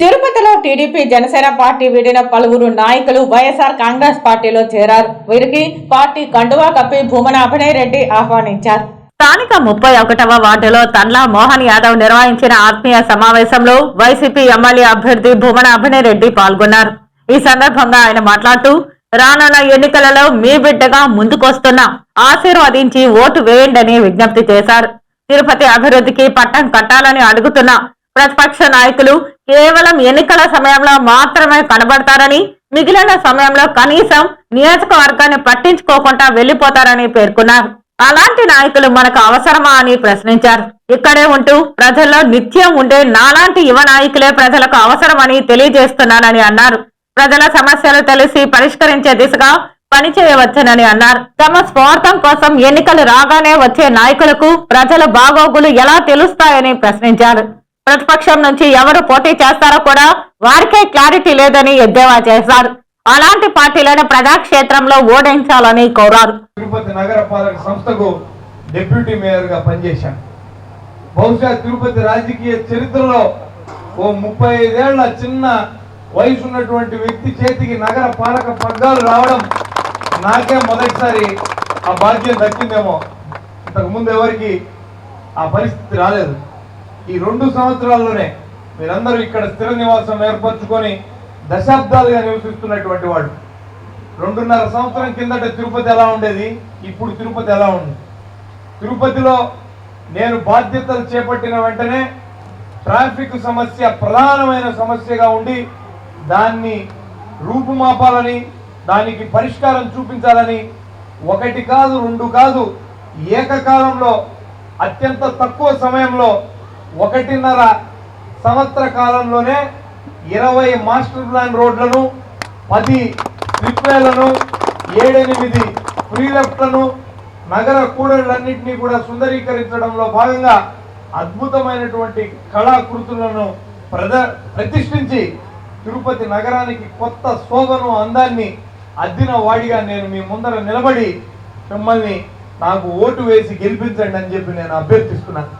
తిరుపతిలో TDP Janasena party వీడిన పలువురు నాయకులు వైఎస్ఆర్ కాంగ్రెస్ పార్టీలో చేరారు. వీరికి పార్టీ కండువా కప్పి భూమన అభినయ్ రెడ్డి ఆహ్వానించారు. స్థానిక ముప్పై ఒకటవ వార్డులో తన్లా మోహన్ యాదవ్ నిర్వహించిన ఆత్మీయ సమావేశంలో వైసీపీ ఎమ్మెల్యే అభ్యర్థి భూమన అభినయ్ రెడ్డి పాల్గొన్నారు. ఈ సందర్భంగా ఆయన మాట్లాడుతూ రానున్న ఎన్నికలలో మీ బిడ్డగా ముందుకొస్తున్నా ఆశీర్వదించి ఓటు వేయండని విజ్ఞప్తి చేశారు. తిరుపతి అభివృద్ధికి పట్టం కట్టాలని అడుగుతున్న ప్రతిపక్ష నాయకులు కేవలం ఎన్నికల సమయంలో మాత్రమే కనబడతారని మిగిలిన సమయంలో కనీసం నియోజకవర్గాన్ని పట్టించుకోకుండా వెళ్ళిపోతారని పేర్కొన్నారు. అలాంటి నాయకులు మనకు అవసరమా అని ప్రశ్నించారు. ఇక్కడే ఉంటూ ప్రజల్లో నిత్యం ఉండే నాలాంటి యువ నాయకులే ప్రజలకు అవసరమని తెలియజేస్తున్నానని అన్నారు. ప్రజల సమస్యలు తెలిసి పరిష్కరించే దిశగా పనిచేయవచ్చునని అన్నారు. తమ స్వార్థం కోసం ఎన్నికలు రాగానే వచ్చే నాయకులకు ప్రజల బాగోగులు ఎలా తెలుస్తాయని ప్రశ్నించారు. ప్రతిపక్షం నుంచి ఎవరు పోటీ చేస్తారో కూడా వారికే క్లారిటీ లేదని ఎద్దేవా చేశారు. అలాంటి పార్టీలను ప్రజాక్షేత్రంలో ఓడించాలని కోరారు. తిరుపతి నగర పాలక సంస్థకు డిప్యూటీ మేయర్గా పనిచేశాను. బహుశా తిరుపతి రాజకీయ చరిత్రలో ఓ ముప్పై ఐదేళ్ళ చిన్న వయసు ఉన్నటువంటి వ్యక్తి చేతికి నగర పాలక పగ్గాలు రావడం నాకే మొదటిసారి ఆ బాధ్యత దక్కిందేమో. ఇంతకు ముందు ఎవరికి ఆ పరిస్థితి రాలేదు. ఈ రెండు సంవత్సరాల్లోనే మీరందరూ ఇక్కడ స్థిర నివాసం ఏర్పరచుకొని దశాబ్దాలుగా నివసిస్తున్నటువంటి వాడు రెండున్నర సంవత్సరం కిందట తిరుపతి ఎలా ఉండేది? ఇప్పుడు తిరుపతి ఎలా ఉంది? తిరుపతిలో నేను బాధ్యతలు చేపట్టిన వెంటనే ట్రాఫిక్ సమస్య ప్రధానమైన సమస్యగా ఉండి దాన్ని రూపుమాపాలని దానికి పరిష్కారం చూపించాలని ఒకటి కాదు రెండు కాదు ఏకకాలంలో అత్యంత తక్కువ సమయంలో ఒకటిన్నర సంవత్సర కాలంలోనే ఇరవై మాస్టర్ ప్లాన్ రోడ్లను పది స్లిప్వేలను ఏడెనిమిది ఫ్రీ లెఫ్ట్లను నగర కూడళ్ళన్నింటినీ కూడా సుందరీకరించడంలో భాగంగా అద్భుతమైనటువంటి కళాకృతులను ప్రద ప్రతిష్ఠించి తిరుపతి నగరానికి కొత్త శోభను అందాన్ని అద్దిన వాడిగా నేను మీ ముందర నిలబడి మిమ్మల్ని నాకు ఓటు వేసి గెలిపించండి అని చెప్పి నేను అభ్యర్థిస్తున్నాను.